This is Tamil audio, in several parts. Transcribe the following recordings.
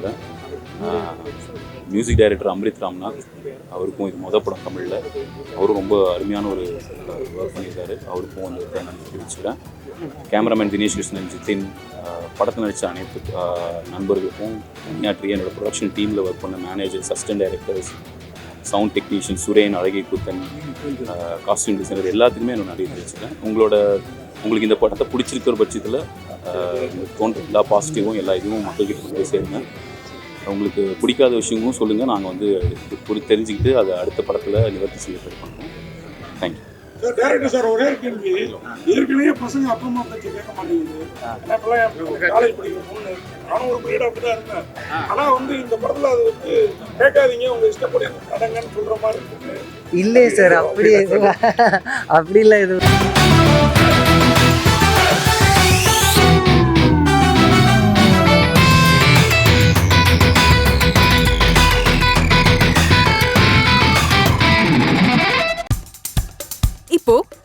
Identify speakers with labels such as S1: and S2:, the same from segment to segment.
S1: விரும்புகிறேன் மியூசிக் டைரக்டர் அம்ரித் ராம்நாத் அவருக்கும் இது மொதல் படம் தமிழில். அவரும் ரொம்ப அருமையான ஒரு ஒர்க் பண்ணியிருக்காரு. அவருக்கும் வந்து நன்றி தெரிவிச்சுக்கிறேன் கேமராமேன் தினேஷ் கிருஷ்ணன் ஜித்தின் படத்தை நடித்த அனைத்து நண்பர்களுக்கும் பணியாற்றிய என்னோடய ப்ரொடக்ஷன் டீமில் ஒர்க் பண்ண manager assistant directors sound technician Suren அழகை கூத்தன் காஸ்டியூம் டிசைனர் எல்லாத்துக்குமே நான் நிறைய தெரிவிச்சுக்கிறேன் உங்களோட உங்களுக்கு இந்த படத்தை பிடிச்சிருக்கிற பட்சத்தில் தோன்ற எல்லா பாசிட்டிவும் எல்லா இதுவும் மக்கள்கிட்ட கொண்டு போய் சேருங்க. உங்களுக்கு பிடிக்காத விஷயங்களும் சொல்லுங்கள் நாங்கள் வந்து புரி தெரிஞ்சுக்கிட்டு அதை அடுத்த படத்தில் நிவர்த்தி செய்ய ட்ரை பண்ணுறோம் தேங்க்யூ
S2: சார் டேரக்டர் சார் ஒரே கேள்வி. ஏற்கனவே பசங்க அப்பா அம்மா பேச்சு கேட்க மாட்டேங்குது. காலேஜ் படிக்கிற பொண்ணு. நானும் ஒரு பையன் அப்படி தான் இருந்தேன். ஆனா வந்து இந்த படத்துல அது வந்து கேட்காதீங்க. உங்க இஷ்டப்படி நடங்கன்னு சொல்ற மாதிரி இருக்கு.
S3: இல்லையே சார் அப்படி அப்படி இல்லை எதுவும்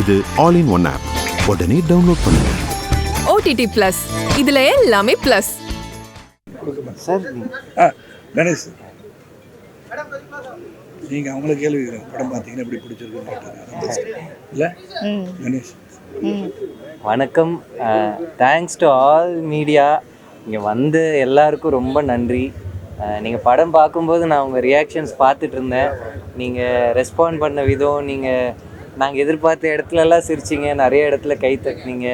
S4: இது ஆல் இன் ஒன் ஆப் உடனே டவுன்லோட் பண்ணுங்க.
S5: ஓடிடி பிளஸ் இதுல எல்லாமே பிளஸ்
S3: சார்
S2: ஆ கணேஷ். நீங்க அவங்கள கேள்வி படம் பார்த்தீங்கன்னா எப்படி பிடிச்சிருக்குன்னு கேட்டாங்க. இல்லை? கணேஷ்.
S3: வணக்கம். தேங்க்ஸ் டு ஆல் மீடியா இங்கே வந்து எல்லாருக்கும் ரொம்ப நன்றி. நீங்கள் படம் பார்க்கும்போது நான் உங்கள் ரியாக்ஷன்ஸ் பார்த்துட்டு இருந்தேன். நீங்கள் ரெஸ்பாண்ட் பண்ண விதம் நீங்கள் நாங்கள் எதிர்பார்த்த இடத்துலலாம் சிரிச்சிங்க நிறைய இடத்துல கை தட்டினீங்க.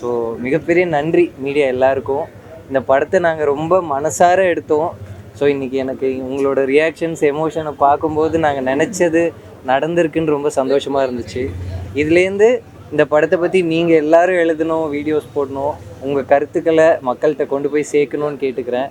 S3: ஸோ மிகப்பெரிய நன்றி மீடியா எல்லாருக்கும். இந்த படத்தை நாங்கள் ரொம்ப மனசார எடுத்தோம். ஸோ இன்றைக்கி எனக்கு உங்களோட ரியாக்ஷன்ஸ் எமோஷனை பார்க்கும்போது நாங்கள் நினச்சது நடந்திருக்குன்னு ரொம்ப சந்தோஷமாக இருந்துச்சு. இதுலேருந்து இந்த படத்தை பற்றி நீங்கள் எல்லாரும் எழுதணும் வீடியோஸ் போடணும் உங்கள் கருத்துக்களை மக்கள்கிட்ட கொண்டு போய் சேர்க்கணும்னு கேட்டுக்கிறேன்.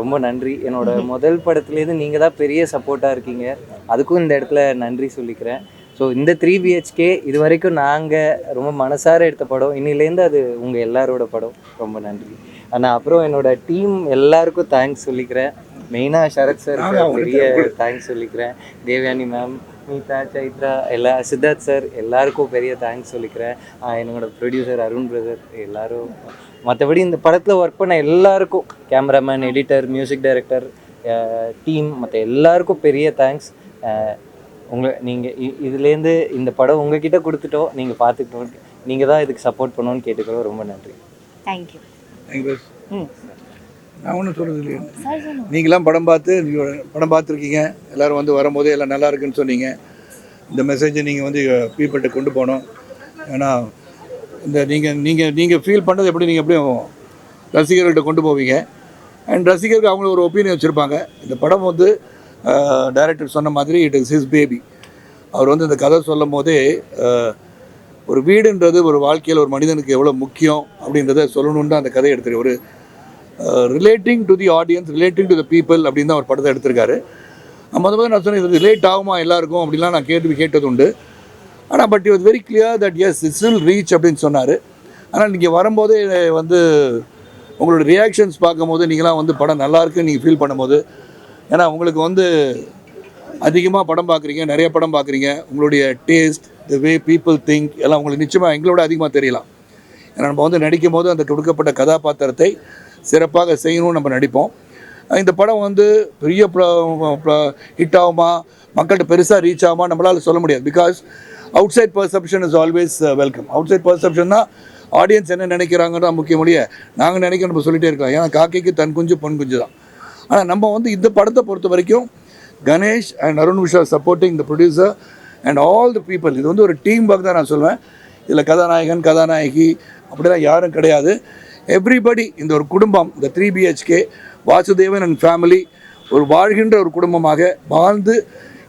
S3: ரொம்ப நன்றி. என்னோட முதல் படத்துலேருந்து நீங்கள் தான் பெரிய சப்போர்ட்டாக இருக்கீங்க. அதுக்கும் இந்த இடத்துல நன்றி சொல்லிக்கிறேன். ஸோ இந்த த்ரீ பிஹெச்கே இது வரைக்கும் நாங்கள் ரொம்ப மனசார எடுத்த படம். இன்னிலேருந்து அது உங்கள் எல்லாரோட படம். ரொம்ப நன்றி. ஆனால் அப்புறம் என்னோட டீம் எல்லாருக்கும் தேங்க்ஸ் சொல்லிக்கிறேன். மெயினாக சரத் சார் பெரிய தேங்க்ஸ் சொல்லிக்கிறேன். தேவயானி மேம் மீதா சைத்ரா எல்லா சித்தார்த் சார் எல்லாருக்கும் பெரிய தேங்க்ஸ் சொல்லிக்கிறேன். என்னோட ப்ரொடியூசர் அருண் பிரதர் எல்லாரும். மற்றபடி இந்த படத்தில் ஒர்க் பண்ண எல்லாருக்கும் cameraman editor music director team மற்ற எல்லாருக்கும் பெரிய தேங்க்ஸ் உங்களை நீங்கள் இதுலேருந்து இந்த படம் உங்ககிட்ட கொடுத்துட்டோம். நீங்கள் பார்த்துக்கணும் நீங்கள் தான் இதுக்கு சப்போர்ட் பண்ணணும்னு கேட்டுக்கிறோம். ரொம்ப நன்றி.
S6: தேங்க்யூ
S2: தேங்க்யூ
S6: ம்.
S2: நான் ஒன்றும் சொல்றது இல்லையே. நீங்களாம் படம் பார்த்து படம் பார்த்துருக்கீங்க. எல்லாரும் வந்து வரும்போதே எல்லாம் நல்லா இருக்குன்னு சொன்னீங்க. இந்த மெசேஜை நீங்கள் வந்து பீப்பிள்கிட்ட கொண்டு போகணும் ஏன்னா இந்த நீங்கள் நீங்கள் நீங்கள் ஃபீல் பண்ணது எப்படி நீங்கள் எப்படியும் ரசிகர்கள்ட்ட கொண்டு போவீங்க. அண்ட் ரசிகர்கள் அவங்கள ஒரு ஒப்பீனியன் வச்சுருப்பாங்க. இந்த படம் வந்து டைரக்டர் சொன்ன மாதிரி இட் இஸ் ஹிஸ் பேபி அவர் வந்து இந்த கதை சொல்லும் போதே ஒரு வீடுன்றது ஒரு வாழ்க்கையில் ஒரு மனிதனுக்கு எவ்வளோ முக்கியம் அப்படின்றத சொல்லணும்னு தான் அந்த கதையை எடுத்துரு ஒரு relating to the audience relating to the people அப்படின்னு தான் ஒரு படத்தை எடுத்திருக்காரு. நான் முதல் நான் சொன்னேன் இது ரிலேட் ஆகுமா எல்லாருக்கும் அப்படிலாம் நான் கேள்வி கேட்டது உண்டு. ஆனால் but it very clear that yes it's still reach அப்படின்னு சொன்னார். ஆனால் நீங்கள் வரும்போதே வந்து உங்களோட ரியாக்ஷன்ஸ் பார்க்கும்போது நீங்களாம் வந்து படம் நல்லா இருக்குன்னு நீங்கள் ஃபீல் பண்ணும்போது ஏன்னா உங்களுக்கு வந்து அதிகமாக படம் பார்க்குறீங்க நிறைய படம் பார்க்குறீங்க உங்களுடைய taste the way people think எல்லாம் உங்களுக்கு நிச்சயமாக எங்களோட அதிகமாக தெரியலாம். ஏன்னா நம்ம வந்து நடிக்கும் போது அந்த கொடுக்கப்பட்ட கதாபாத்திரத்தை சிறப்பாக செய்யணும்னு நம்ம நடிப்போம். இந்த படம் வந்து பெரிய ஹிட் ஆகுமா? மக்கள்கிட்ட பெருசாக ரீச் ஆகுமா? நம்மளால் சொல்ல முடியாது. Because outside perception is always welcome outside பர்செப்ஷன்னா audience என்ன நினைக்கிறாங்கன்னு தான் முக்கிய முடிய நாங்கள் நினைக்க நம்ம சொல்லிகிட்டே இருக்கலாம். ஏன்னா காக்கைக்கு தன் குஞ்சு பொன் குஞ்சு தான். ஆனால் நம்ம வந்து இந்த படத்தை பொறுத்த வரைக்கும் Ganesh and Arun Vishal supporting the producer and all the people இது வந்து ஒரு டீம் ஒர்க் தான் நான் சொல்வேன். இதில் கதாநாயகன் கதாநாயகி அப்படிலாம் யாரும் கிடையாது. எவ்ரிபடி இந்த ஒரு குடும்பம் இந்த three BHK Vasudevan and family ஒரு வாழ்கின்ற ஒரு குடும்பமாக வாழ்ந்து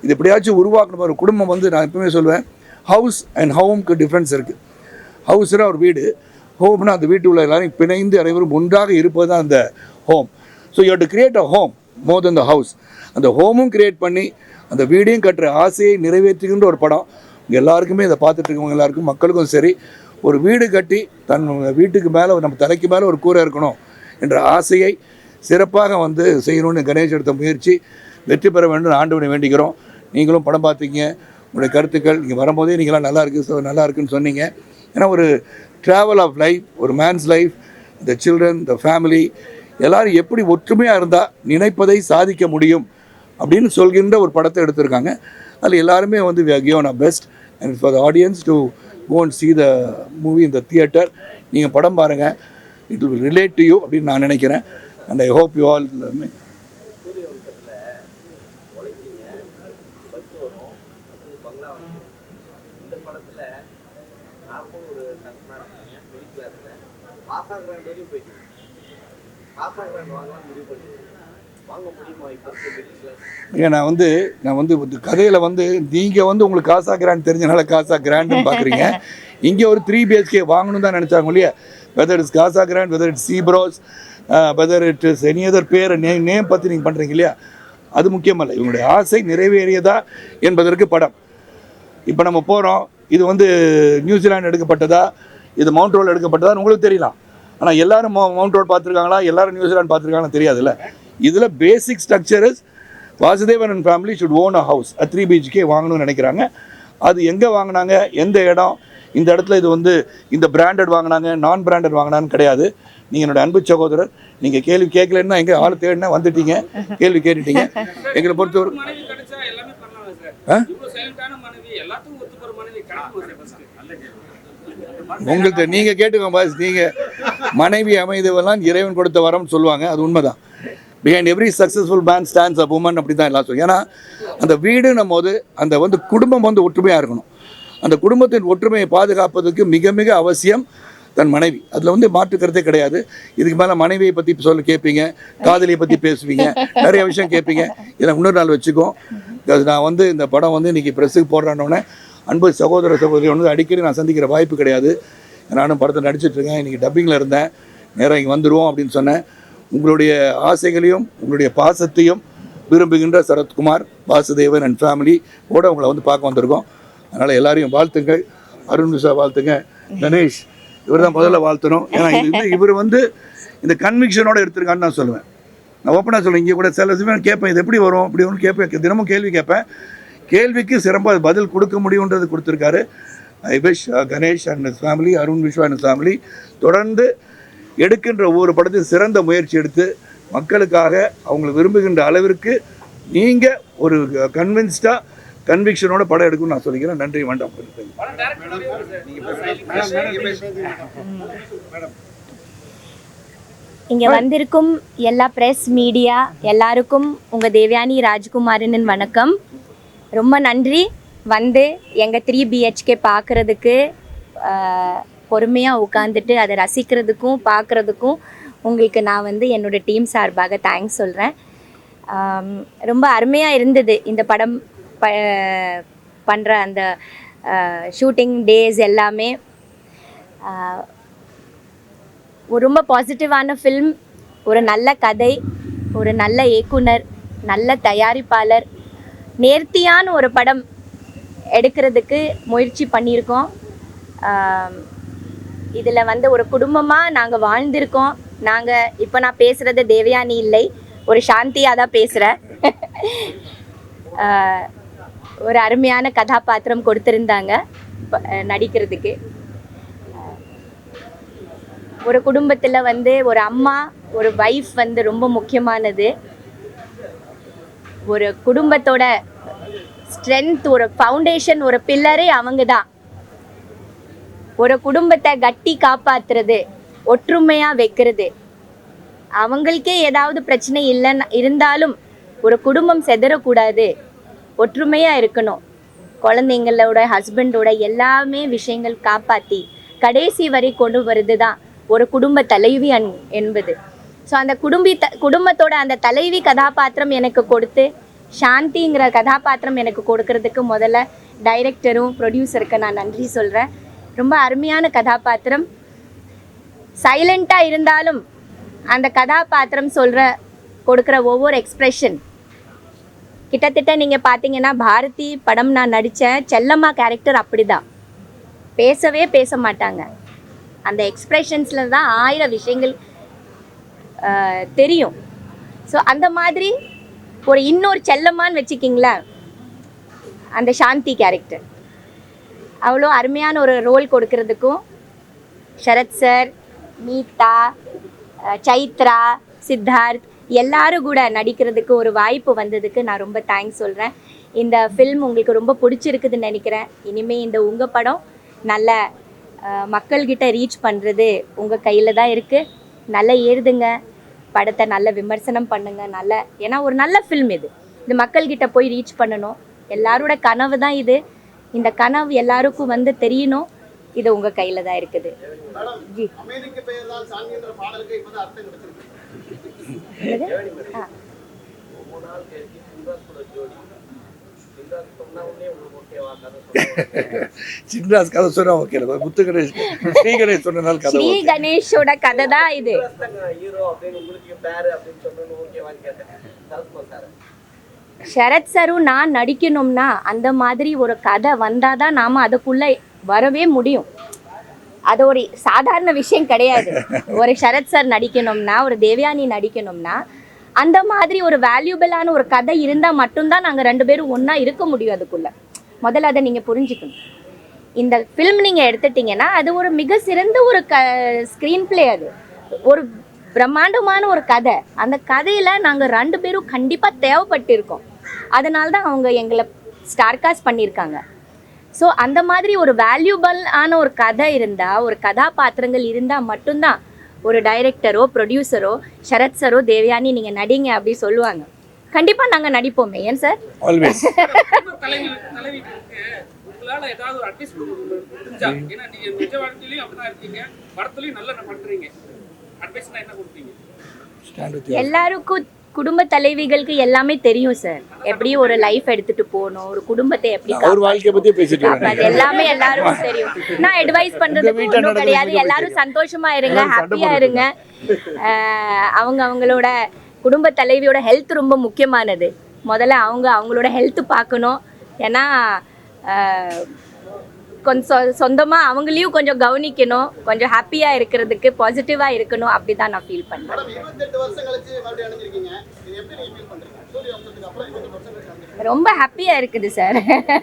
S2: இது எப்படியாச்சும் உருவாக்கணும் ஒரு குடும்பம் வந்து நான் எப்பவுமே சொல்லுவேன் ஹவுஸ் அண்ட் ஹோம்க்கு டிஃப்ரென்ஸ் இருக்குது ஹவுஸ்னால் ஒரு வீடு. ஹோம்னா அந்த வீட்டு உள்ள எல்லாரும் பிணைந்து அனைவரும் ஒன்றாக இருப்பது தான் அந்த home so you to create a home more then the house அந்த ஹோமும் கிரியேட் பண்ணி அந்த வீடையும் கட்டுற ஆசையை நிறைவேற்றுகின்ற ஒரு படம். எல்லாருக்குமே இதை பார்த்துட்டு இருக்கவங்க எல்லாருக்கும் மக்களுக்கும் சரி ஒரு வீடு கட்டி தன் வீட்டுக்கு மேலே நம்ம தலைக்கு மேலே ஒரு கூரை இருக்கணும் என்ற ஆசையை சிறப்பாக வந்து செய்யணும்னு கணேஷ் எடுத்த முயற்சி. வெற்றி பெற வேண்டும் ஆண்டவனை வேண்டிக்கிறோம். நீங்களும் படம் பார்த்தீங்க உங்களுடைய கருத்துக்கள் இங்கே வரும்போதே நீங்களாம் நல்லா இருக்கு so நல்லா இருக்குன்னு சொன்னீங்க. ஏன்னா ஒரு ட்ராவல் ஆஃப் லைஃப் ஒரு man's life the children the family எல்லாரும் எப்படி ஒற்றுமையாக இருந்தால் நினைப்பதை சாதிக்க முடியும் அப்படின்னு சொல்கின்ற ஒரு படத்தை எடுத்திருக்காங்க. அதில் எல்லாருமே வந்து we given a best and for the audience to go and the movie இந்த தியேட்டர் நீங்கள் படம் பாருங்கள் it will relate to you அப்படின்னு நான் நினைக்கிறேன். And I hope you all ஏன் நான் வந்து நான் வந்து கதையில் வந்து நீங்கள் வந்து உங்களுக்கு காசா கிராண்ட் தெரிஞ்சனால காசா கிராண்டுன்னு பார்க்குறீங்க இங்கே ஒரு த்ரீ பிஹெச்கே வாங்கணும் தான் நினச்சாங்க இல்லையா? Whether it's Casa Grand whether it's Seabros whether it is any other பேர் நேம் நேம் பற்றி நீங்கள் பண்ணுறீங்க இல்லையா? அது முக்கியமல்ல இவங்களுடைய ஆசை நிறைவேறியதா என்பதற்கு படம். இப்போ நம்ம போகிறோம் இது வந்து நியூசிலாந்து எடுக்கப்பட்டதா? இது மவுண்ட் ரோல் எடுக்கப்பட்டதான்னு உங்களுக்கு தெரியலாம். ஆனால் எல்லாரும் மௌ- மவுண்ட் ரோட் பார்த்துருக்காங்களா? எல்லாரும் நியூசிலாந்து பார்த்துருக்காங்களா தெரியாதுல்ல. இதில் basic structures Vasudevan and family should own a house three BHK வாங்கணும்னு நினைக்கிறாங்க. அது எங்கே வாங்கினாங்க? எந்த இடம்? இந்த இடத்துல இது வந்து இந்த பிராண்டட் வாங்கினாங்க நான் பிராண்டட் வாங்கினான்னு கிடையாது. நீங்கள் என்னோட அன்பு சகோதரர் நீங்கள் கேள்வி கேட்கலன்னா எங்கே ஆள் தேடினா வந்துட்டீங்க. கேள்வி கேட்டுட்டீங்க. எங்களை பொறுத்தவரை உங்கள்கிட்ட நீங்க கேட்டுக்கோங்க பாஸ் நீங்க மனைவி அமைதவெல்லாம் இறைவன் கொடுத்த வரம்னு சொல்லுவாங்க அது உண்மைதான். Behind every successful man stands a woman அப்படி தான் எல்லாம் சொல்லுவோம் ஏன்னா அந்த வீடுன்னும் போது அந்த வந்து குடும்பம் வந்து ஒற்றுமையாக இருக்கணும். அந்த குடும்பத்தின் ஒற்றுமையை பாதுகாப்பதற்கு மிக மிக அவசியம் தன் மனைவி. அதில் வந்து மாற்றுக்கிறதே கிடையாது. இதுக்கு மேலே மனைவியை பற்றி சொல்ல கேட்பீங்க காதலியை பற்றி பேசுவீங்க நிறைய விஷயம் கேட்பீங்க இதில் இன்னொரு நாள் வச்சுக்கோ. அது நான் வந்து இந்த படம் வந்து இன்றைக்கி ப்ரெஸ்ஸுக்கு போடுறானோடனே அன்பு சகோதர சகோதரி வந்து அடிக்கடி நான் சந்திக்கிற வாய்ப்பு கிடையாது. நானும் படத்தை நடிச்சிட்ருக்கேன் இன்றைக்கி டப்பிங்கில் இருந்தேன். நேராக இங்கே வந்துடுவோம் அப்படின்னு சொன்னேன். உங்களுடைய ஆசைகளையும் உங்களுடைய பாசத்தையும் விரும்புகின்ற சரத்குமார் வாசுதேவன் அண்ட் ஃபேமிலி கூட உங்களை வந்து பார்க்க வந்திருக்கோம். அதனால் எல்லாரையும் வாழ்த்துங்கள். அருண் விஷா வாழ்த்துங்க. கணேஷ் இவர் தான் முதல்ல வாழ்த்தணும். ஏன்னா இது வந்து இவர் வந்து இந்த கன்விக்ஷனோட எடுத்திருக்கான்னு நான் சொல்லுவேன். நான் ஓப்பனாக சொல்லுவேன். இங்கே கூட சில சமயம் கேட்பேன் இது எப்படி வரும்? அப்படி ஒன்று கேட்பேன். தினமும் கேள்வி கேட்பேன். கேள்விக்கு சிறப்பாக பதில் கொடுக்க முடியுன்றது கொடுத்துருக்காரு. I wish Ganesh and family Arun Vishwa and family தொடர்ந்து எடுக்கின்ற ஒவ்வொரு படத்தையும் சிறந்த முயற்சி எடுத்து மக்களுக்காக அவங்களை விரும்புகின்ற அளவிற்கு நீங்கள் ஒரு uh, கன்வின்ஸ்டாக கன்விக்ஷனோட படம் எடுக்கணும்னு நான் சொல்லிக்கிறேன். நன்றி வேண்டாம்
S6: இங்க
S7: இங்கே வந்திருக்கும் எல்லா ப்ரெஸ் மீடியா எல்லாருக்கும் உங்கள் தேவயானி ராஜ்குமாரின் வணக்கம். ரொம்ப நன்றி. வந்து எங்கள் த்ரீ பிஹெச்கே பார்க்குறதுக்கு பொறுமையாக உட்காந்துட்டு அதை ரசிக்கிறதுக்கும் பார்க்குறதுக்கும் உங்களுக்கு நான் வந்து என்னோடய டீம் சார்பாக தேங்க்ஸ் சொல்கிறேன் ரொம்ப அருமையாக இருந்தது இந்த படம் ப பண்ணுற அந்த ஷூட்டிங் டேஸ் எல்லாமே. ரொம்ப பாசிட்டிவான ஃபில்ம் ஒரு நல்ல கதை ஒரு நல்ல இயக்குனர் நல்ல தயாரிப்பாளர் நேர்த்தியான ஒரு படம் எடுக்கிறதுக்கு முயற்சி பண்ணியிருக்கோம். இதில் வந்து ஒரு குடும்பமாக நாங்கள் வாழ்ந்திருக்கோம். நாங்கள் இப்போ நான் பேசுகிறது தேவயானி இல்லை ஒரு சாந்தியாக தான் பேசுகிறேன். ஒரு அருமையான கதாபாத்திரம் கொடுத்துருந்தாங்க நடிக்கிறதுக்கு. ஒரு குடும்பத்தில் வந்து ஒரு அம்மா ஒரு வைஃப் வந்து ரொம்ப முக்கியமானது. ஒரு குடும்பத்தோட ஸ்ட்ரென்த் ஒரு ஃபவுண்டேஷன் ஒரு பில்லரே அவங்க தான் ஒரு குடும்பத்தை கட்டி காப்பாத்துறது ஒற்றுமையாக வைக்கிறது. அவங்களுக்கே ஏதாவது பிரச்சனை இல்லைன்னு இருந்தாலும் ஒரு குடும்பம் செதறக்கூடாது. ஒற்றுமையாக இருக்கணும். குழந்தைங்களோட ஹஸ்பண்டோட எல்லாமே விஷயங்கள் காப்பாற்றி கடைசி வரை கொண்டு வருது தான் ஒரு குடும்ப தலைவி அன் என்பது. ஸோ அந்த குடும்பி த குடும்பத்தோட அந்த தலைவி கதாபாத்திரம் எனக்கு கொடுத்து சாந்திங்கிற கதாபாத்திரம் எனக்கு கொடுக்கறதுக்கு முதல்ல டைரக்டரும் ப்ரொடியூசருக்கு நான் நன்றி சொல்கிறேன் ரொம்ப அருமையான கதாபாத்திரம். சைலண்ட்டாக இருந்தாலும் அந்த கதாபாத்திரம் சொல்கிற கொடுக்குற ஒவ்வொரு எக்ஸ்ப்ரெஷன் கிட்டத்தட்ட நீங்கள் பார்த்தீங்கன்னா பாரதி படம் நான் நடித்தேன் செல்லம்மா கேரக்டர் அப்படிதான். பேசவே பேச மாட்டாங்க. அந்த எக்ஸ்ப்ரெஷன்ஸில் தான் ஆயிரம் விஷயங்கள் தெரியும். ஸோ அந்த மாதிரி ஒரு இன்னொரு செல்லம்மான்னு வச்சுக்கிங்களேன். அந்த சாந்தி கேரக்டர் அவ்வளோ அருமையான ஒரு ரோல் கொடுக்கறதுக்கும் ஷரத் சார் மீதா சைத்ரா சித்தார்த் எல்லாரும் கூட நடிக்கிறதுக்கு ஒரு வாய்ப்பு வந்ததுக்கு நான் ரொம்ப தேங்க்ஸ் சொல்கிறேன் இந்த ஃபில்ம் உங்களுக்கு ரொம்ப பிடிச்சிருக்குதுன்னு நினைக்கிறேன். இனிமேல் இந்த உங்கள் படம் நல்ல மக்கள்கிட்ட ரீச் பண்ணுறது உங்கள் கையில் தான் இருக்குது நல்லா எழுதுங்க படத்தை நல்ல விமர்சனம் பண்ணுங்க நல்ல ஏன்னா ஒரு நல்ல ஃபில்ம் இது. இது மக்கள்கிட்ட போய் ரீச் பண்ணணும். எல்லாரோட கனவு தான் இது. இந்த கனவு எல்லாருக்கும் வந்து தெரியணும். இது உங்கள் கையில் தான் இருக்குது. ஜி? ஆ.
S2: சின்ராஸ் கதை சொன்னா ஓகே முத்து கணேஷ் ஸ்ரீ கணேஷ் சொன்னனால கதை
S7: ஸ்ரீ. கணேஷோட கதை தான் இது சரத் சரும் நான் நடிக்கணும்னா அந்த மாதிரி ஒரு கதை வந்தால் தான் நாம் அதுக்குள்ளே வரவே முடியும். அது ஒரு சாதாரண விஷயம் கிடையாது. ஒரு சரத் சார் நடிக்கணும்னா ஒரு தேவயானி நடிக்கணும்னா அந்த மாதிரி ஒரு வேல்யூபிளான ஒரு கதை இருந்தால் மட்டும்தான் நாங்கள் ரெண்டு பேரும் ஒன்றா இருக்க முடியும் அதுக்குள்ளே. முதல்ல அதை நீங்கள் புரிஞ்சுக்கணும். இந்த ஃபிலிம் நீங்கள் எடுத்துட்டீங்கன்னா அது ஒரு மிக சிறந்த ஒரு க ஸ்க்ரீன் பிளே அது. ஒரு பிரம்மாண்டமான ஒரு கதை. அந்த கதையில் நாங்கள் ரெண்டு பேரும் கண்டிப்பாக தேவைப்பட்டிருக்கோம். அதனால தான் அவங்க எங்களை ஸ்டார்காஸ்ட் பண்ணியிருக்காங்க. ஸோ அந்த மாதிரி ஒரு வேல்யூபிள் ஆன ஒரு கதை இருந்தால் ஒரு கதாபாத்திரங்கள் இருந்தால் மட்டும்தான் ஒரு டைரக்டரோ ப்ரொடியூசரோ சரத் சரோ தேவயானி நீங்கள் நடிங்க அப்படி சொல்லுவாங்க. கண்டிப்பாக நாங்கள் நடிப்போமே ஏன் சார்
S6: உங்களால ஏதாவது ஒரு அட்வைஸ் முடிஞ்சா ஏன்னா நீங்க நிஜ வாழ்க்கையிலயும் அப்படிதான் இருக்கீங்க. படத்துலயும் நல்லா பண்றீங்க. அட்வைஸ்னா என்ன கொடுப்பீங்க?
S2: ஸ்டாண்ட் வித்
S7: எல்லாருக்கும் குடும்ப தலைவிகளுக்கு எல்லாமே தெரியும் சார் எப்படி ஒரு லைஃப் எடுத்துட்டு போகணும் ஒரு குடும்பத்தை எப்படி
S2: அவர் வாழ்க்கைய பத்தி பேசிட்டு
S7: அது எல்லாமே எல்லாருக்கும் தெரியும். நான் அட்வைஸ் பண்றது ஒன்றும் கிடையாது. எல்லாரும். சந்தோஷமா இருங்க ஹாப்பியா இருங்க. ஆஹ் அவங்க அவங்களோட குடும்ப தலைவியோட ஹெல்த் ரொம்ப முக்கியமானது. முதல்ல அவங்க அவங்களோட ஹெல்த் பார்க்கணும். ஏன்னா ஆஹ் கொஞ்சம் சொந்தமாக அவங்களையும் கொஞ்சம் கவனிக்கணும். கொஞ்சம் ஹாப்பியாக இருக்கிறதுக்கு பாசிட்டிவாக இருக்கணும். அப்படி தான் நான் ஃபீல் பண்ணுறேன் ரொம்ப ஹாப்பியாக இருக்குது சார்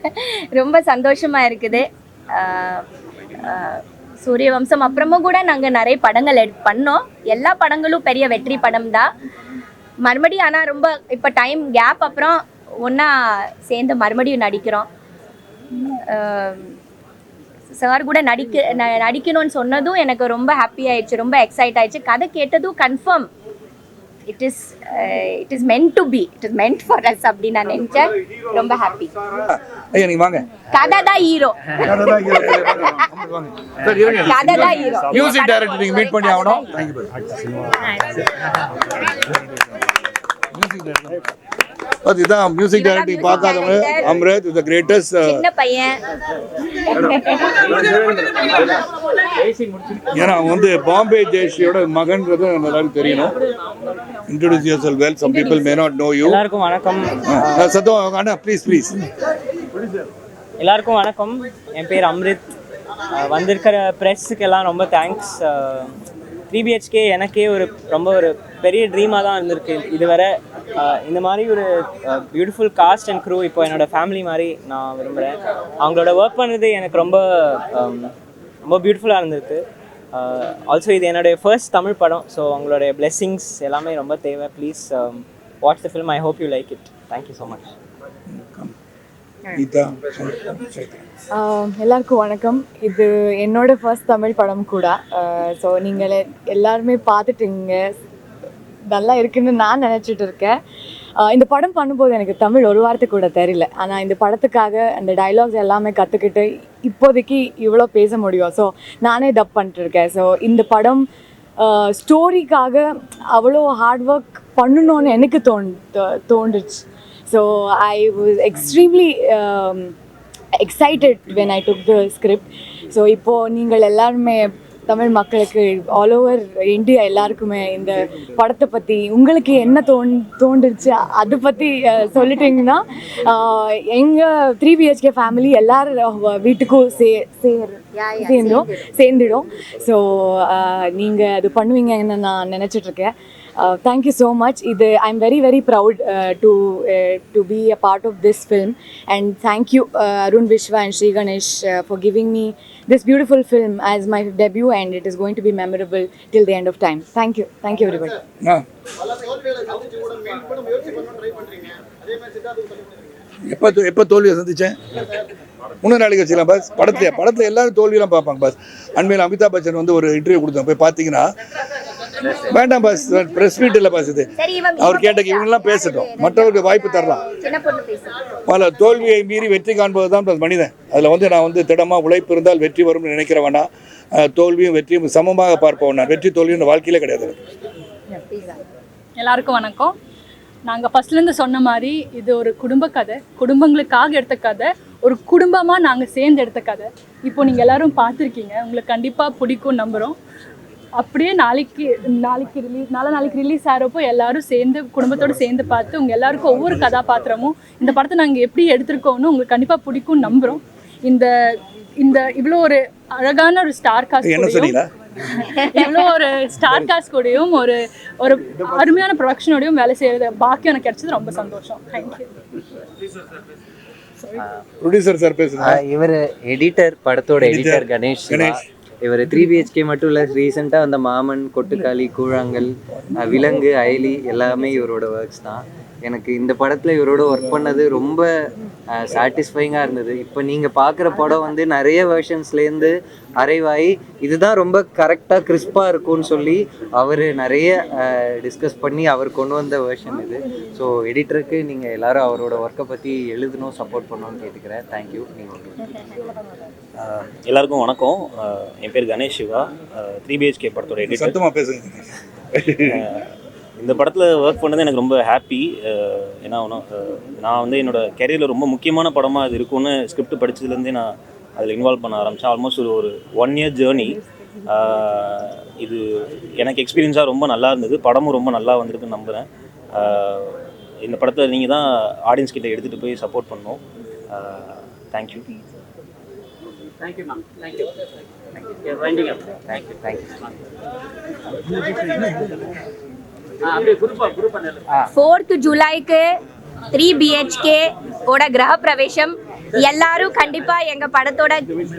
S7: ரொம்ப சந்தோஷமாக இருக்குது. சூரிய வம்சம் அப்புறமும் கூட நாங்கள் நிறைய படங்கள் எட் பண்ணோம். எல்லா படங்களும் பெரிய வெற்றி படம் தான். மறுபடியும் ஆனால் ரொம்ப இப்போ டைம் கேப் அப்புறம் ஒன்றா சேர்ந்து மறுபடியும் நடிக்கிறோம். சார் கூட நடிக்க நடிக்கணும்னு சொன்னதும் எனக்கு ரொம்ப ஹாப்பி ஆயிடுச்சு ரொம்ப எக்ஸைட் ஆயிடுச்சு. கதை கேட்டதும் confirm it is it is meant to be it is meant for us அப்படின்னு நான் நினச்சேன். ரொம்ப ஹாப்பி
S2: ஐயா நீங்க வாங்க.
S7: கதை தான் ஹீரோ
S2: இருக்கு. வாங்க, வாங்க. சார் இருங்க.
S7: கதை தான் ஹீரோ
S2: மியூசிக் டைரக்டர் நீங்க மீட் பண்ணி ஆகணும். தேங்க்யூ மியூசிக் டைரக்டர் இதுதான் மியூசிக்
S7: இவர்தான்
S2: டைரக்டர்
S7: music
S2: பார்க்காதவங்க. அம்ரத் த கிரேட்டஸ்ட்
S7: பையன்.
S2: ஏன்னா அவங்க வந்து பாம்பே ஜெயஸ்ரீயோட மகன்றது எல்லாருக்கும் தெரியணும். Introduce yourself well some people may not know you
S8: எல்லாருக்கும் வணக்கம்.
S2: சத்தம் அண்ணா ப்ளீஸ் ப்ளீஸ்
S8: எல்லாருக்கும் வணக்கம். என் பேர் அம்ரித். வந்திருக்கிற ப்ரெஸ்ஸுக்கு எல்லாம் ரொம்ப தேங்க்ஸ் த்ரீ பிஹெச்கே எனக்கே ஒரு ரொம்ப ஒரு பெரிய ட்ரீமாக தான் இருந்திருக்கு. இதுவரை இந்த மாதிரி ஒரு பியூட்டிஃபுல் காஸ்ட் அண்ட் க்ரூ இப்போ என்னோட ஃபேமிலி மாதிரி நான் விரும்புகிறேன் அவங்களோட ஒர்க் பண்ணுறது எனக்கு ரொம்ப ரொம்ப பியூட்டிஃபுல்லாக இருந்திருக்கு. ஆல்சோ இது என்னுடைய ஃபர்ஸ்ட் தமிழ் படம். ஸோ அவங்களுடைய பிளெஸ்ஸிங்ஸ் எல்லாமே ரொம்ப தேவை. Please watch the film I hope you like it thank you so much
S9: எல்லாருக்கும் வணக்கம். இது என்னோட ஃபர்ஸ்ட் தமிழ் படம் கூட. ஸோ நீங்கள் எல்லாருமே பார்த்துட்டீங்க. நல்லா இருக்குன்னு நான் நினச்சிட்டு இருக்கேன். இந்த படம் பண்ணும்போது எனக்கு தமிழ் ஒரு வார்த்தை கூட தெரியல. ஆனால் இந்த படத்துக்காக அந்த டைலாக்ஸ் எல்லாமே கற்றுக்கிட்டு இப்போதைக்கு இவ்வளோ பேச முடியும். ஸோ நானே டப் பண்ணிட்டுருக்கேன் ஸோ இந்த படம் ஸ்டோரிக்காக அவ்வளோ ஹார்ட் ஒர்க் பண்ணணும்னு எனக்கு தோன் தோ- தோன்றுச்சு. So I was extremely excited when I took the script so இப்போது நீங்கள் எல்லாருமே தமிழ் மக்களுக்கு ஆல் ஓவர் இந்தியா எல்லாருக்குமே இந்த படத்தை பற்றி உங்களுக்கு என்ன தோன் தோன்றுச்சு? அதை பற்றி சொல்லிட்டீங்கன்னா எங்கள் த்ரீ பிஹெச்கே ஃபேமிலி எல்லாரும் வீட்டுக்கும் சே சேர் சேர்ந்தோம் சேர்ந்துடும். ஸோ நீங்கள் அது பண்ணுவீங்கன்னு நான் நினச்சிட்ருக்கேன் தேங்க்யூ ஸோ மச் இது I am very very proud to to be a part of this film and thank you Arun Viswa and Sri Ganesh for giving me this beautiful film as my debut and it is going to be memorable till the end of time thank you thank you everybody
S2: ஆ எப்போ தோ- எப்போ தோல்வியை சந்திச்சேன்? முன்னூறு நாளைக்கு வச்சுக்கலாம் பாஸ். படத்துல படத்தில் எல்லாரும் தோல்வியெல்லாம் பார்ப்பாங்க பாஸ். அண்மையில் அமிதாப் பச்சன் வந்து ஒரு இன்டர்வியூ கொடுத்தோம். போய் பார்த்தீங்கன்னா வேண்டாம் பாஸ் ப்ரெஸ் மீட் இல்லை பாஸ் இது.
S7: சரி இவங்க
S2: அவர் கேட்ட இவங்கெல்லாம் பேசட்டும். மற்றவருக்கு வாய்ப்பு தரலாம். பல தோல்வியை மீறி வெற்றி காண்பது தான் மனிதன். அதில் வந்து நான் வந்து திடமாக உழைப்பு இருந்தால் வெற்றி வரும்னு நினைக்கிறவனா தோல்வியும் வெற்றியும் சமமாக பார்ப்பவன் நான் வெற்றி தோல்வியும் வாழ்க்கையிலே கிடையாது.
S10: எல்லாருக்கும் வணக்கம். நாங்கள் ஃபஸ்ட்லேருந்து சொன்ன மாதிரி இது ஒரு குடும்ப கதை. குடும்பங்களுக்காக எடுத்த கதை. ஒரு குடும்பமாக நாங்கள் சேர்ந்து எடுத்த கதை. இப்போ நீங்கள் எல்லாரும் பார்த்துருக்கீங்க. உங்களுக்கு கண்டிப்பாக பிடிக்கும் நம்புகிறோம் அப்படியே நாளைக்கு நாளைக்கு ரிலீஸ் நாளை நாளைக்கு ரிலீஸ் ஆகிறப்போ எல்லாரும் சேர்ந்து குடும்பத்தோடு சேர்ந்து பார்த்து உங்கள் எல்லாருக்கும் ஒவ்வொரு கதாபாத்திரமும் இந்த படத்தை நாங்கள் எப்படி எடுத்திருக்கோம்னு உங்களுக்கு கண்டிப்பாக பிடிக்கும் நம்புகிறோம் இந்த இந்த இவ்வளோ ஒரு அழகான ஒரு ஸ்டார்
S2: என்ன
S10: காஸ்ட் இவ்வளோ ஒரு ஸ்டார் காஸ்ட் கூடயும் ஒரு ஒரு அருமையான ப்ரொடக்ஷனோடையும் வேலை செய்யறது பாக்கியம் எனக்கு கிடைச்சது ரொம்ப சந்தோஷம். தேங்க்யூ
S2: ப்ரொடியூசர் சார் பேசுங்க.
S3: இவர் எடிட்டர் படத்தோட எடிட்டர். கணேஷ். இவர் த்ரீ பிஹெச்கே மட்டும் இல்லை ரீசெண்டாக வந்த மாமன் கொட்டுக்காளி கூழாங்கல் விலங்கு அயலி எல்லாமே இவரோட ஒர்க்ஸ் தான். எனக்கு இந்த படத்தில் இவரோட ஒர்க் பண்ணது ரொம்ப சாட்டிஸ்ஃபைங்காக இருந்தது. இப்போ நீங்கள் பார்க்குற படம் வந்து நிறைய வேர்ஷன்ஸ்லேருந்து அரைவாகி இதுதான் ரொம்ப கரெக்டாக கிறிஸ்பாக இருக்கும்னு சொல்லி அவர் நிறைய டிஸ்கஸ் பண்ணி அவர் கொண்டு வந்த வேர்ஷன் இது. ஸோ எடிட்டருக்கு நீங்கள் எல்லாரும் அவரோட ஒர்க்கை பற்றி எழுதணும் சப்போர்ட் பண்ணணும்னு கேட்டுக்கிறேன். தேங்க்யூ நீங்கள்
S11: ஆஹ் எல்லாருக்கும் வணக்கம். என் பேர் கணேஷ் சிவா. த்ரீ பிஹெச்கே படத்தோட எடிட்டர்
S2: சத்தமாக பேசுங்க.
S11: இந்த படத்தில் ஒர்க் பண்ணது எனக்கு ரொம்ப ஹாப்பி ஏன்னா ஒன்றும் நான் வந்து என்னோட கெரியரில் ரொம்ப முக்கியமான படமாக அது இருக்கும்னு ஸ்கிரிப்ட் படிச்சதுலேருந்தே நான் அதில் இன்வால்வ் பண்ண ஆரம்பித்தேன் ஆல்மோஸ்ட் ஒரு ஒரு ஒன் இயர் ஜேர்னி இது எனக்கு எக்ஸ்பீரியன்ஸாக ரொம்ப நல்லா இருந்தது. படமும் ரொம்ப நல்லா வந்திருக்குன்னு நம்புகிறேன் இந்த படத்தை நீங்கள் தான் ஆடியன்ஸ் கிட்ட எடுத்துகிட்டு போய் சப்போர்ட் பண்ணணும். Thank you
S6: thank you ma'am thank you winding up
S3: thank you thank you
S6: அப்படியே குரூப்பா குரூப்பா நில்லு
S7: ஃபோர்த் ஜூலைக்கு த்ரீ பிஹெச்கே ஓட கிரக பிரவேசம் எல்லாரும் கண்டிப்பா எங்க படத்தோட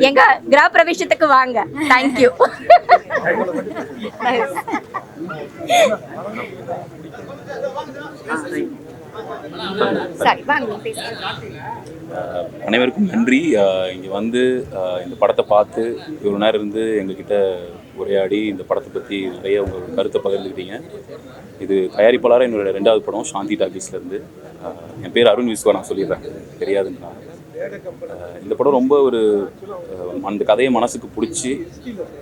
S7: எங்க கிரக பிரவேசத்துக்கு வாங்க தேங்க்யூ சரி வாங்க பேசுங்க
S1: அனைவருக்கும் நன்றி. இங்கே வந்து இந்த படத்தை பார்த்து இவ்வளோ நேரம் இருந்து எங்ககிட்ட உரையாடி இந்த படத்தை பற்றி நிறைய உங்கள் கருத்தை பகிர்ந்துக்கிட்டீங்க. இது தயாரிப்பாளராக என்னோட ரெண்டாவது படம் சாந்தி டாக்கீஸ்லேருந்து என் பேர் அருண் விஸ்வா நான் சொல்லிடுறேன். தெரியாதுன்னு இந்த படம் ரொம்ப ஒரு அந்த கதையை மனசுக்கு பிடிச்சி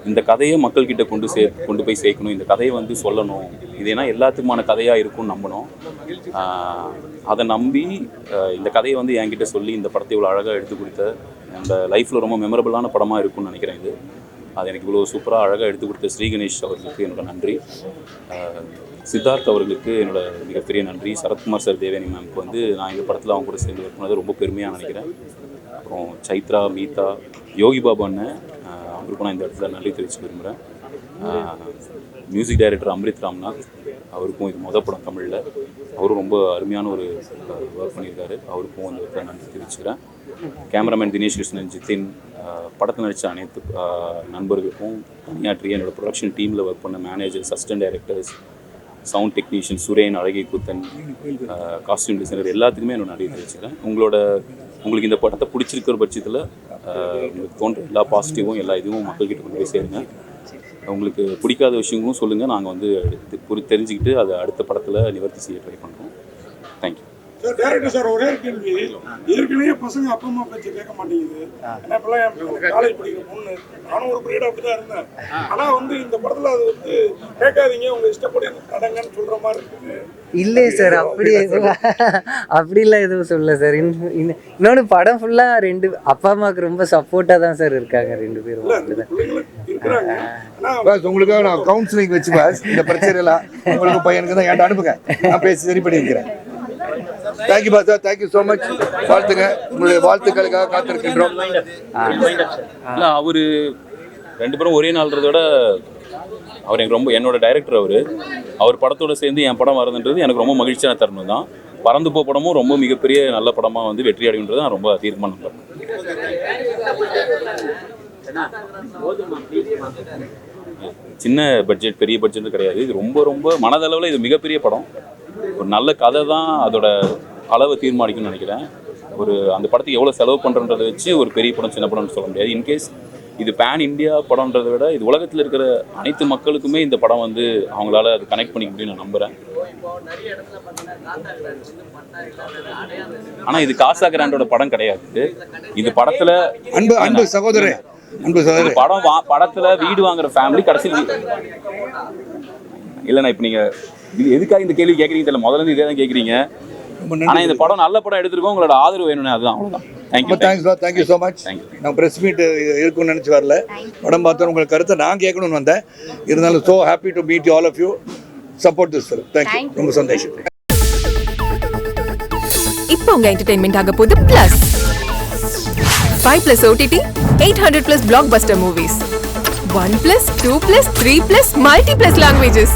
S1: இந்த கதையை மக்கள்கிட்ட கொண்டு சே கொண்டு போய் சேர்க்கணும் இந்த கதையை வந்து சொல்லணும் இது ஏன்னா எல்லாத்துக்குமான கதையாக இருக்கும்னு நம்பணும். அதை நம்பி இந்த கதையை வந்து என்கிட்ட சொல்லி இந்த படத்தை இவ்வளோ அழகாக எடுத்து கொடுத்த அந்த லைஃப்பில் ரொம்ப மெமரபிளான படமாக இருக்கும்னு நினைக்கிறேன் இது. அது எனக்கு இவ்வளோ சூப்பராக அழகாக எடுத்து கொடுத்த ஸ்ரீ கணேஷ் அவர்களுக்கு என்னோட நன்றி. சித்தார்த் அவர்களுக்கு என்னோட மிகப்பெரிய நன்றி. சரத்குமார் சார் தேவேனி மேம்க்கு வந்து நான் இந்த படத்தில் அவங்க கூட சேர்ந்து ஒர்க் பண்ணது ரொம்ப பெருமையாக நினைக்கிறேன். அப்புறம் சைத்ரா மீதா யோகி பாபா அண்ணன் அவருக்கும் நான் இந்த இடத்துல நன்றி தெரிவிச்சு விரும்புகிறேன் மியூசிக் டைரக்டர் அம்ரித் ராம்நாத் அவருக்கும் இது மொதல் படம் தமிழில். அவரும் ரொம்ப அருமையான ஒரு ஒர்க் பண்ணியிருக்காரு. அவருக்கும் அந்த இடத்துல நன்றி தெரிவிச்சுக்கிறேன். கேமராமேன் தினேஷ் கிருஷ்ணன் ஜித்தின் படத்தை படத்தில் நடித்த அனைத்து நண்பர்களுக்கும் பணியாற்றிய என்னோடய ப்ரொடக்ஷன் டீமில் ஒர்க் பண்ண managers assistant directors sound technician Suren அழகை கூத்தன் காஸ்டியூம் டிசைனர் எல்லாத்துக்குமே என்னோட நன்றி தெரிவிச்சுக்கிறேன். உங்களோட உங்களுக்கு இந்த படத்தை பிடிச்சிருக்கிற பட்சத்தில் உங்களுக்கு தோன்ற எல்லா பாசிட்டிவும் எல்லா இதுவும் மக்கள்கிட்ட கொண்டு போய் சேருங்க. உங்களுக்கு பிடிக்காத விஷயங்களும் சொல்லுங்கள் நாங்கள் வந்து புரி தெரிஞ்சுக்கிட்டு அதை அடுத்த படத்தில் நிவர்த்தி செய்ய ட்ரை பண்ணுறோம் தேங்க்யூ
S12: சார் டேரக்டர் சார் ஒரே கேள்வி. ஏற்கனவே பசங்க அப்பா அம்மா பேச்சு கேட்க மாட்டேங்குது. ஏன்னா இப்பெல்லாம் என் காலேஜ் படிக்கிற பொண்ணு. நானும் ஒரு பீரியட் அப்படிதான் இருந்தேன். ஆனா வந்து இந்த படத்துல அது வந்து கேட்காதீங்க உங்க இஷ்டப்படி நடங்கன்னு சொல்ற மாதிரி இருக்குது.
S3: இல்லை சார் அப்படி அப்படிலாம் எதுவும் சொல்ல சார். இன்னொன்று படம் ஃபுல்லாக ரெண்டு அப்பா அம்மாவுக்கு ரொம்ப சப்போர்ட்டாக தான் சார் இருக்காங்க ரெண்டு பேரும்.
S2: உங்களுக்காக நான் கவுன்சிலிங் வச்சு பாஸ். இந்த பிரச்சனை எல்லாம் உங்களுக்கு பையனுக்கு தான் என்கிட்ட அனுப்புங்க. நான் பேசி சரி பண்ணி வைக்கிறேன் thank you boss sir thank you so much வாழ்த்துங்க. உங்களுடைய வாழ்த்துக்களுக்காக காத்திருக்கின்றோம்.
S1: இல்லை அவர் ரெண்டு பேரும் ஒரே நாள்ன்றத விட அவர் எனக்கு ரொம்ப என்னோட டைரக்டர் அவர். அவர் படத்தோட சேர்ந்து என் படம் வருதுன்றது எனக்கு ரொம்ப மகிழ்ச்சியான தருணம் தான். பறந்து போ படமும் ரொம்ப மிகப்பெரிய நல்ல படமாக வந்து வெற்றி அடைகின்றது நான் ரொம்ப தீர்மானம். பண்ணுறேன் சின்ன பட்ஜெட் பெரிய பட்ஜெட் கிடையாது. இது ரொம்ப ரொம்ப மனதளவில் இது மிகப்பெரிய படம். ஒரு நல்ல கதை தான் அதோட அளவை தீர்மானிக்கும்னு நினைக்கிறேன். ஒரு அந்த படத்துக்கு எவ்வளோ செலவு பண்ணுறன்றதை வச்சு ஒரு பெரிய படம் சின்ன படம்னு சொல்ல முடியாது. இன்கேஸ் இது பேன் இந்தியா படம்ன்றதை விட இது உலகத்தில் இருக்கிற அனைத்து மக்களுக்குமே இந்த படம் வந்து அவங்களால அது கனெக்ட் பண்ணிக்க முடியும் நான் நம்புகிறேன் ஆனால் இது காசா கிராண்டோட படம் கிடையாது. இது படத்தில்
S2: அன்பு அன்பு சகோதரே அன்பு
S1: ஒரு
S2: சகோதரே
S1: படம் படத்துல வீடு வாங்குற ஃபேமிலி கடைசியில் வீ- இல்லைண்ணா இப்போ நீங்க இது எதுக்காக இந்த கேள்வி கேட்குறீங்க தெரியல. முதல்ல இருந்து இதே தான் கேட்குறீங்க.
S2: ரொம்ப
S1: ஆனா
S2: நன்றி
S1: இந்த படம் நல்ல படம் எடுத்திருக்கோம். உங்களோட ஆதரவு வேணும்னு அதுதான். அவ்வளோதான் thank you
S2: thanks thank you so much நான் ப்ரெஸ் மீட் இருக்கும்னு நினச்சி வரல. படம் பார்த்தோம். உங்களுக்கு கருத்தை நான் கேட்கணும்னு வந்தேன். இருந்தாலும் so happy to meet all of you support this film thank you ரொம்ப சந்தோஷம்.
S5: இப்போ உங்க என்டர்டைன்மெண்ட் ஆக போகுது plus five plus OTT eight hundred plus blockbuster movies one plus two plus three plus multi plus languages